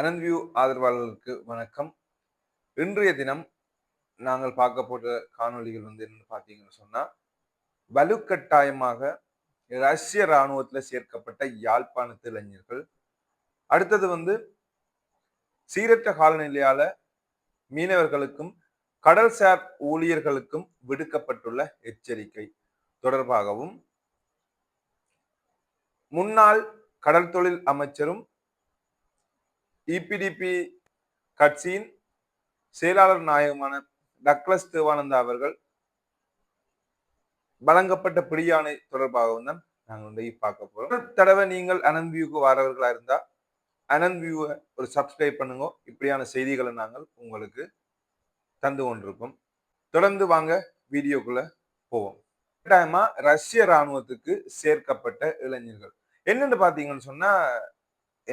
அனந்த்வியூ ஆதரவாளர்களுக்கு வணக்கம். இன்றைய தினம் நாங்கள் பார்க்க போட்ட காணொலிகள் வந்து என்னன்னு பார்த்தீங்கன்னு சொன்னா வலுக்கட்டாயமாக ரஷ்ய இராணுவத்தில் சேர்க்கப்பட்ட யாழ்ப்பாணத்து இளைஞர்கள். அடுத்தது வந்து சீரற்ற காலநிலையால மீனவர்களுக்கும் கடல்சார் ஊழியர்களுக்கும் விடுக்கப்பட்டுள்ள எச்சரிக்கை தொடர்பாகவும் முன்னாள் கடல் தொழில் அமைச்சரும் இபிடிபி கட்சியின் செயலாளர் நாயகமான டக்ளஸ் தேவானந்தா அவர்கள் வழங்கப்பட்ட பிடியாணை தொடர்பாகவும் தான் நாங்கள் வந்து பார்க்க போறோம். தடவை நீங்கள் அனந்த் வியூக்கு வரவர்களா இருந்தா அனந்த் வியூவை ஒரு சப்ஸ்கிரைப் பண்ணுங்க. இப்படியான செய்திகளை நாங்கள் உங்களுக்கு தந்து கொண்டிருக்கோம். தொடர்ந்து வாங்க வீடியோக்குள்ள போவோம். கட்டாயமா ரஷ்ய இராணுவத்துக்கு சேர்க்கப்பட்ட இளைஞர்கள். என்னன்னு பாத்தீங்கன்னு சொன்னா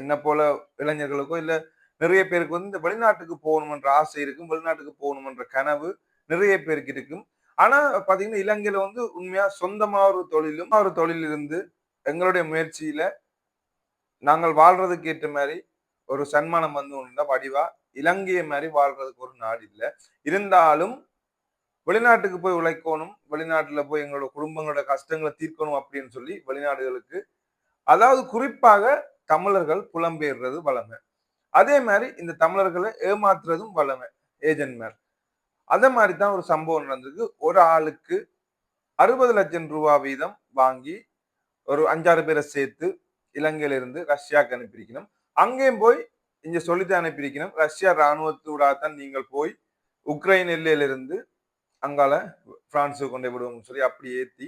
என்ன போல இளைஞர்களுக்கோ இல்ல நிறைய பேருக்கு வந்து இந்த வெளிநாட்டுக்கு போகணுமென்ற ஆசை இருக்கும் வெளிநாட்டுக்கு போகணுமென்ற கனவு நிறைய பேருக்கு இருக்கும். ஆனா பாத்தீங்கன்னா இலங்கையில வந்து உண்மையா சொந்தமா ஒரு தொழிலும் ஒரு தொழில் இருந்து எங்களுடைய முயற்சியில நாங்கள் வாழ்றதுக்கு ஏற்ற மாதிரி ஒரு சன்மானம் வந்து ஒன்று வடிவா இலங்கையை மாதிரி வாழ்றதுக்கு ஒரு நாடு இல்லை. இருந்தாலும் வெளிநாட்டுக்கு போய் உழைக்கணும் வெளிநாட்டுல போய் எங்களோட குடும்பங்களோட கஷ்டங்களை தீர்க்கணும் அப்படின்னு சொல்லி வெளிநாடுகளுக்கு அதாவது குறிப்பாக தமிழர்கள் புலம்பெயர்றது வளமை. அதே மாதிரி இந்த தமிழர்களை ஏமாத்துறதும் வளமை ஏஜென்ட்மேர் அதே மாதிரி தான் ஒரு சம்பவம் நடந்திருக்கு. ஒரு ஆளுக்கு அறுபது லட்சம் ரூபா வீதம் வாங்கி ஒரு அஞ்சாறு பேரை சேர்த்து இலங்கையிலிருந்து ரஷ்யாவுக்கு அனுப்பியிருக்கணும். அங்கேயும் போய் இங்கே சொல்லித்தான் அனுப்பியிருக்கணும். ரஷ்யா இராணுவத்தூடாகத்தான் நீங்கள் போய் உக்ரைன் எல்லையிலிருந்து அங்கால பிரான்ஸுக்கு கொண்டு விடுவோம்னு சொல்லி அப்படி ஏற்றி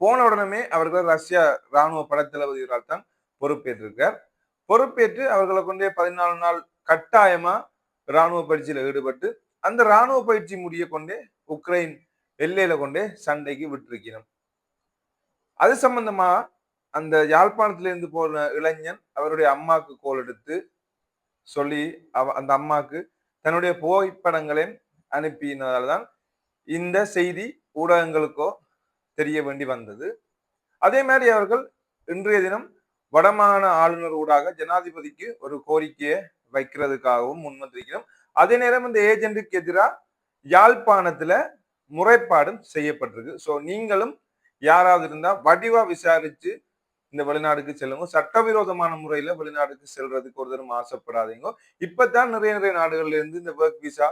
போன உடனே அவர்கள் ரஷ்யா இராணுவ படத்தளபதிகளால் தான் பொறுப்பேற்றிருக்கார். பொறுப்பேற்று அவர்களை கொண்டே பதினாலு நாள் கட்டாயமா இராணுவ பயிற்சியில ஈடுபட்டு அந்த இராணுவ பயிற்சி முடிய கொண்டே உக்ரைன் எல்லையில கொண்டே சண்டைக்கு விட்டிருக்கணும். அது சம்பந்தமா அந்த யாழ்ப்பாணத்திலிருந்து போன இளைஞன் அவருடைய அம்மாவுக்கு கோல் எடுத்து சொல்லி அவ அந்த அம்மாவுக்கு தன்னுடைய புகைப்படங்களை அனுப்பினதால் தான் இந்த செய்தி ஊடகங்களுக்கோ தெரிய வேண்டி வந்தது. அதே மாதிரி அவர்கள் இன்றைய தினம் வடமாகாண ஆளுநர் ஊடாக ஜனாதிபதிக்கு ஒரு கோரிக்கையை வைக்கிறதுக்காகவும் முன்வந்திருக்கிறோம். அதே நேரம் இந்த ஏஜென்ட்டுக்கு எதிராக யாழ்ப்பாணத்துல முறைப்பாடும் செய்யப்பட்டிருக்கு. ஸோ நீங்களும் யாராவது இருந்தா வடிவா விசாரிச்சு இந்த வெளிநாடுக்கு செல்லுங்க. சட்டவிரோதமான முறையில வெளிநாடுக்கு செல்றதுக்கு ஒரு தரம் ஆசைப்படாதீங்க. இப்பதான் நிறைய நிறைய நாடுகள்ல இருந்து இந்த work visa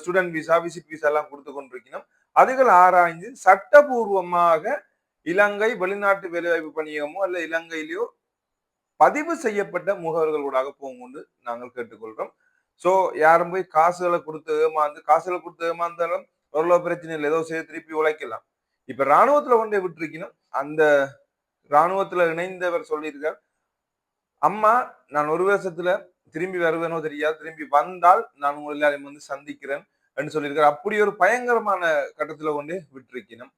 student visa visit visa எல்லாம் கொடுத்து கொண்டிருக்கணும் அதுகள் ஆராய்ந்து சட்டபூர்வமாக இலங்கை வெளிநாட்டு வேலைவாய்ப்பு பணியகமோ அல்ல இலங்கையிலயோ பதிவு செய்யப்பட்ட முகவர்களூடாக போகும்னு நாங்கள் கேட்டுக்கொள்றோம் சோ யாரும் போய் காசுகளை கொடுத்து ஏமாந்து காசுகளை கொடுத்து ஏமாந்தாலும் ஓரளவு பிரச்சனை இல்லை. ஏதோ செய்ய திருப்பி உழைக்கலாம். இப்ப ராணுவத்துல கொண்டே விட்டுருக்கணும். அந்த ராணுவத்துல இணைந்தவர் சொல்லியிருக்கார் அம்மா நான் ஒரு வருஷத்துல திரும்பி வருவேனோ தெரியாது. திரும்பி வந்தால் நான் உங்கள் எல்லாரையும் வந்து சந்திக்கிறேன் என்று சொல்லியிருக்காரு. அப்படி ஒரு பயங்கரமான கட்டத்துல கொண்டு விட்டிருக்கணும்.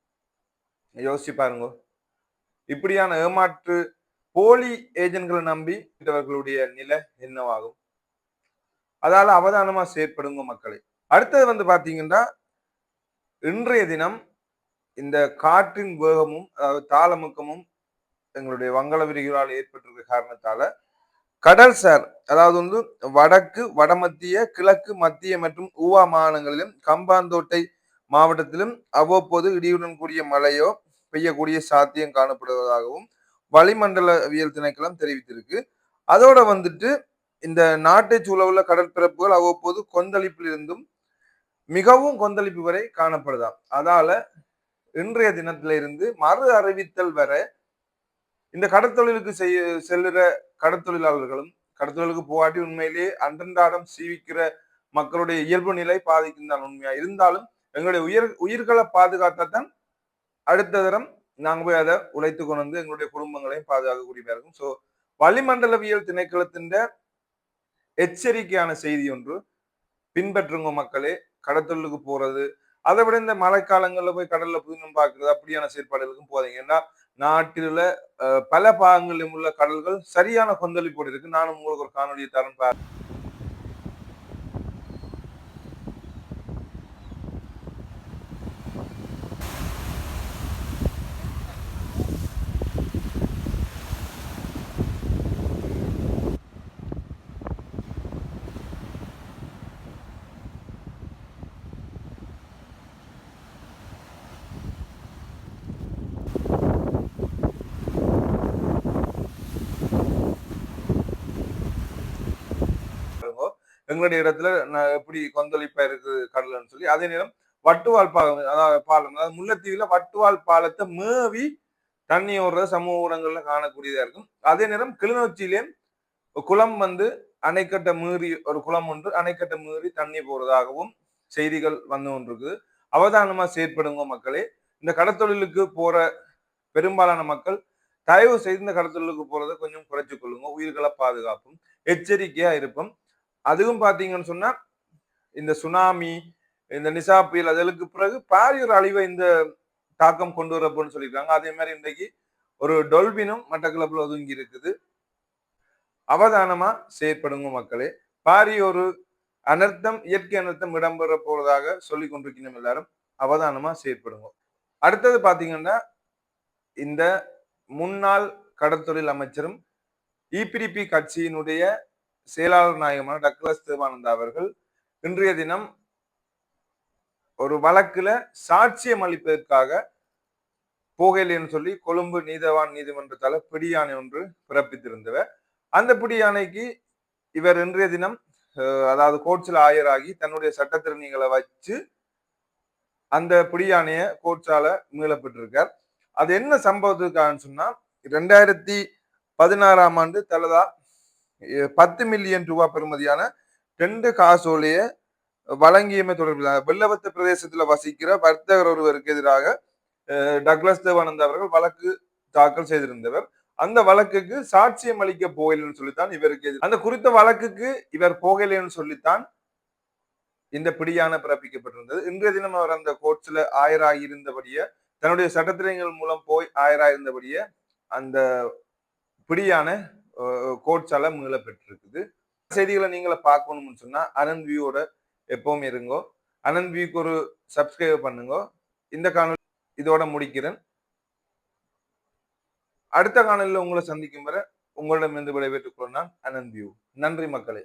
யோசிச்சு பாருங்க. இப்படியான ஏமாற்று போலி ஏஜென்ட்களை நம்பி விட்டவர்களுடைய நிலை என்னவாகும்? அதால அவதானமா செயற்படுங்க மக்களை. அடுத்தது வந்து பாத்தீங்கன்னா இன்றைய தினம் இந்த காற்றின் வேகமும் அதாவது தாளமுக்கமும் எங்களுடைய வங்கள விரிகுறால் ஏற்பட்டிருக்க காரணத்தால கடல் சார் அதாவது வந்து வடக்கு வடமத்திய கிழக்கு மத்திய மற்றும் ஊவா மாகாணங்களிலும் கம்பாந்தோட்டை மாவட்டத்திலும் அவ்வப்போது இடியுடன் கூடிய மழையோ பெய்யக்கூடிய சாத்தியம் காணப்படுவதாகவும் வளிமண்டலவியல் திணைக்களம் தெரிவித்திருக்கு. அதோட வந்துட்டு இந்த நாட்டை சூழவுள்ள கடற்பரப்புகள் அவ்வப்போது கொந்தளிப்பிலிருந்தும் மிகவும் கொந்தளிப்பு வரை காணப்படுதாம். அதால இன்றைய தினத்தில இருந்து மறு அறிவித்தல் வரை இந்த கடற்தொழிலுக்கு செய்ய செல்லுற கடற்தொழிலாளர்களும் கடற்தொழிலுக்கு போகாட்டி உண்மையிலேயே அன்றன்றாடம் சீவிக்கிற மக்களுடைய இயல்பு நிலை பாதிக்கும் தான் உண்மையா இருந்தாலும் எங்களுடைய உயிர் உயிர்களை பாதுகாத்தான் அடுத்த தரம் நாங்க போய் அதை உழைத்து கொண்டு வந்து எங்களுடைய குடும்பங்களையும் பாதுகாக்கக்கூடியதாக இருக்கும் ஸோ வளிமண்டலவியல் திணைக்களத்தின் எச்சரிக்கையான செய்தி ஒன்று பின்பற்றுங்க மக்களே கடத்தொழிலுக்கு போறது அதை விட இந்த மழைக்காலங்களில் போய் கடல்ல புதினம் பார்க்கறது அப்படியான செயற்பாடுகளுக்கும் போதீங்க ஏன்னா நாட்டில பல பாகங்களிலும் உள்ள கடல்கள் சரியான கொந்தளிப்போடு இருக்கு. நானும் உங்களுக்கு ஒரு காணொலியை தரம் பார்க்க எங்களுடைய இடத்துல எப்படி கொந்தளிப்பா இருக்கு கடல்னு சொல்லி அதே நேரம் வட்டுவால் பாலம் அதாவது பாலம் அதாவது முல்லைத்தீவுல வட்டுவால் பாலத்தை மேவி தண்ணி ஓடுற சமூக ஊடகங்கள்ல காணக்கூடியதா இருக்கும். அதே நேரம் கிளிநொச்சியிலே குளம் வந்து அணைக்கட்டை மீறி ஒரு குளம் ஒன்று அணைக்கட்டை மீறி தண்ணி போறதாகவும் செய்திகள் வந்து கொண்டிருக்குது. அவதானமா செயற்படுங்க மக்களே. இந்த கடத்தொழிலுக்கு போற பெரும்பாலான மக்கள் தயவு செய்து இந்த கடத்தொழிலுக்கு போறதை கொஞ்சம் குறைச்சு கொள்ளுங்க உயிர்களை பாதுகாப்பும். எச்சரிக்கையா இருப்போம். அதுவும் பார்த்தீங்கன்னு சொன்னா இந்த சுனாமி இந்த நிசா புயல் அதற்கு பிறகு பாரிய ஒரு அழிவை இந்த தாக்கம் கொண்டு வரப்போன்னு சொல்லியிருக்காங்க. அதே மாதிரி இன்றைக்கு ஒரு டொல்பினும் மட்டக்களப்பில் ஒதுங்கி இருக்குது. அவதானமா செயற்படுங்க மக்களே. பாரிய ஒரு அனர்த்தம் இயற்கை அனர்த்தம் இடம்பெற போவதாக சொல்லி கொண்டிருக்கணும் எல்லாரும். அவதானமா செயற்படுங்க. அடுத்தது பார்த்தீங்கன்னா இந்த முன்னாள் கடற்தொழில் அமைச்சரும் இபிடிபி கட்சியினுடைய செயலாளர் நாயகமான டக்ளஸ் தேவானந்தா அவர்கள் இன்றைய தினம் ஒரு வழக்குல சாட்சியம் அளிப்பதற்காக போகலைன்னு சொல்லி கொழும்பு நீதவான் நீதிமன்றத்தால பிடியாணை ஒன்று பிறப்பித்திருந்தவர். அந்த பிடியானைக்கு இவர் இன்றைய தினம் அதாவது கோர்ட்ஸில் ஆயராகி தன்னுடைய சட்டத்திறனிகளை வச்சு அந்த பிடியாணைய கோர்ட்ஸால மீளப்பட்டிருக்கார் அது என்ன சம்பவத்துக்காகன்னு சொன்னா ரெண்டாயிரத்தி பதினாறாம் ஆண்டு தலதா பத்து மில்லியன் ரூபாய் பெறுமதியான ரெண்டு காசோலையை வழங்கியமை தொடர்பில் வெள்ளவத்த பிரதேசத்துல வசிக்கிற வர்த்தகர் ஒருவருக்கு எதிராக டக்ளஸ் தேவானந்த் அவர்கள் வழக்கு தாக்கல் செய்திருந்தவர். அந்த வழக்குக்கு சாட்சியம் அளிக்க போகலைன்னு சொல்லித்தான் இவருக்கு அந்த குறித்த வழக்குக்கு இவர் போகலைன்னு சொல்லித்தான் இந்த பிடியான பிறப்பிக்கப்பட்டிருந்தது. இன்றைய தினம் அவர் அந்த கோர்ட்ஸ்ல ஆயராகி இருந்தபடியே தன்னுடைய சட்டத்திரைகள் மூலம் போய் ஆயராயிருந்தபடியே அந்த பிடியான கோட்ஸால மீள பெற்றிருக்குது. செய்திகளை நீங்கள பார்க்கணும்னு சொன்னா அனந்த் வியூவோட எப்பவும் இருங்கோ. அனந்த் வியூக்கு ஒரு சப்ஸ்கிரைப் பண்ணுங்க. இந்த காணொலி இதோட முடிக்கிறேன். அடுத்த காணொலியில் உங்களை சந்திக்கும் வரை உங்களிடமிருந்து விடைபெற்றுக் கொள்ளான் அனந்த் வியூ நன்றி மக்களே.